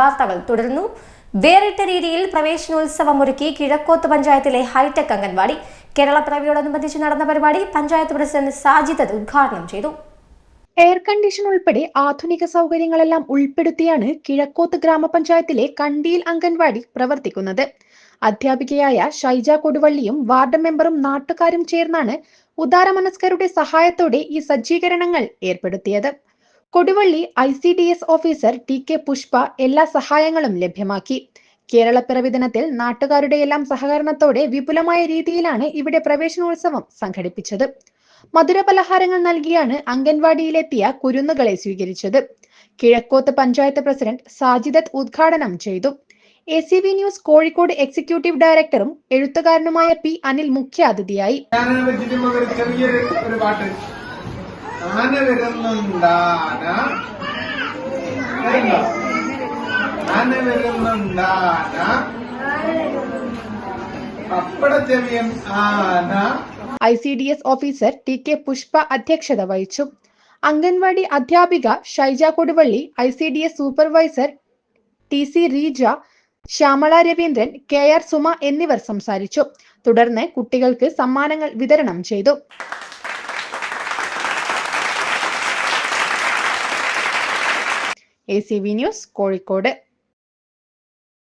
വാർത്തകൾ തുടരുന്നു. വേറിട്ട രീതിയിൽ പ്രവേശനോത്സവം ഒരുക്കി കിഴക്കോത്ത് പഞ്ചായത്തിലെ ഹൈടെക് അംഗൻവാടി കേരളപ്പിറവിയോടനുബന്ധിച്ച് നടന്ന പരിപാടി പഞ്ചായത്ത് പ്രസിഡന്റ് സാജിദ് ഉദ്ഘാടനം ചെയ്തു. എയർ കണ്ടീഷൻ ഉൾപ്പെടെ ആധുനിക സൗകര്യങ്ങളെല്ലാം ഉൾപ്പെടുത്തിയാണ് കിഴക്കോത്ത് ഗ്രാമപഞ്ചായത്തിലെ കണ്ടിയിൽ അംഗൻവാടി പ്രവർത്തിക്കുന്നത്. അധ്യാപികയായ ഷൈജ കൊടുവള്ളിയും വാർഡ് മെമ്പറും നാട്ടുകാരും ചേർന്നാണ് ഉദാരമനസ്കരുടെ സഹായത്തോടെ ഈ സജ്ജീകരണങ്ങൾ ഏർപ്പെടുത്തിയത്. Koduvally I C D S officer T K Pushpa എല്ലാ സഹായങ്ങളും ലഭ്യമാക്കി. കേരളപ്പിറവി ദിനത്തിൽ നാട്ടുകാരുടെയെല്ലാം സഹകരണത്തോടെ വിപുലമായ രീതിയിലാണ് ഇവിടെ പ്രവേശനോത്സവം സംഘടിപ്പിച്ചത്. മധുര പലഹാരങ്ങൾ നൽകിയാണ് അംഗൻവാടിയിലെത്തിയ കുരുന്നുകളെ സ്വീകരിച്ചത്. കിഴക്കോത്ത് പഞ്ചായത്ത് പ്രസിഡന്റ് സാജിദത്ത് ഉദ്ഘാടനം ചെയ്തു. A C V news Kozhikode executive ഡയറക്ടറും എഴുത്തുകാരനുമായ പി അനിൽ മുഖ്യാതിഥിയായി. ആന വരുന്നുണ്ടാന ആന വരുന്നുണ്ടാന പപ്പട ആന. I C D S officer T K Pushpa അധ്യക്ഷത വഹിച്ചു. അംഗൻവാടി അധ്യാപിക Shaija Koduvally I C D S supervisor T C Reeja Shyamala Raveendran K R Suma എന്നിവർ സംസാരിച്ചു. തുടർന്ന് കുട്ടികൾക്ക് സമ്മാനങ്ങൾ വിതരണം ചെയ്തു. A C V news Kozhikode